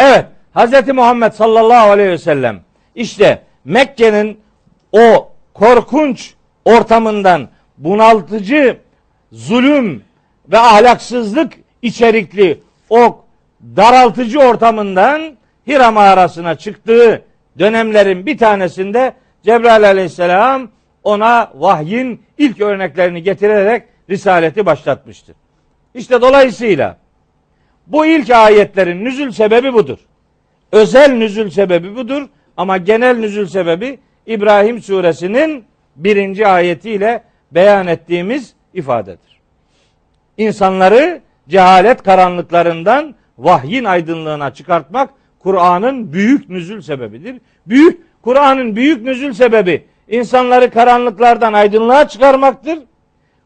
Evet, Hz. Muhammed sallallahu aleyhi ve sellem işte Mekke'nin o korkunç ortamından bunaltıcı zulüm ve ahlaksızlık içerikli o daraltıcı ortamından Hira mağarasına çıktığı dönemlerin bir tanesinde Cebrail aleyhisselam ona vahyin ilk örneklerini getirerek risaleti başlatmıştır. İşte dolayısıyla bu ilk ayetlerin nüzül sebebi budur. Özel nüzül sebebi budur ama genel nüzül sebebi İbrahim suresinin birinci ayetiyle beyan ettiğimiz ifadedir. İnsanları cehalet karanlıklarından vahyin aydınlığına çıkartmak Kur'an'ın büyük nüzül sebebidir. Büyük Kur'an'ın büyük nüzül sebebi insanları karanlıklardan aydınlığa çıkarmaktır.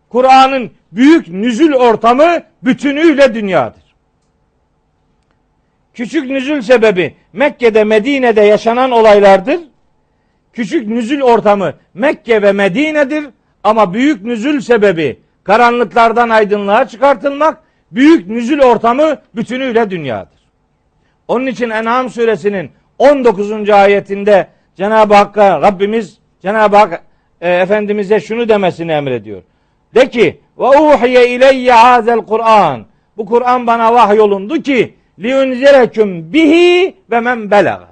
Kur'an'ın büyük nüzül ortamı bütünüyle dünyadır. Küçük nüzül sebebi Mekke'de Medine'de yaşanan olaylardır. Küçük nüzül ortamı Mekke ve Medine'dir ama büyük nüzül sebebi karanlıklardan aydınlığa çıkartılmak, büyük nüzül ortamı bütünüyle dünyadır. Onun için En'am suresinin 19. ayetinde Cenab-ı Hakk'a Rabbimiz Cenab-ı Hak e, Efendimiz'e şunu demesini emrediyor. De ki ve uhiye ileyye hazel Kur'an. Bu Kur'an bana vahyolundu ki liunzireküm bihi ve men belaga.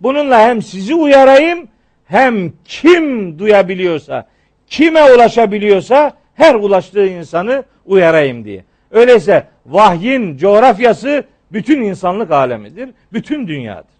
Bununla hem sizi uyarayım hem kim duyabiliyorsa, kime ulaşabiliyorsa her ulaştığı insanı uyarayım diye. Öyleyse vahyin coğrafyası bütün insanlık alemidir, bütün dünyadır.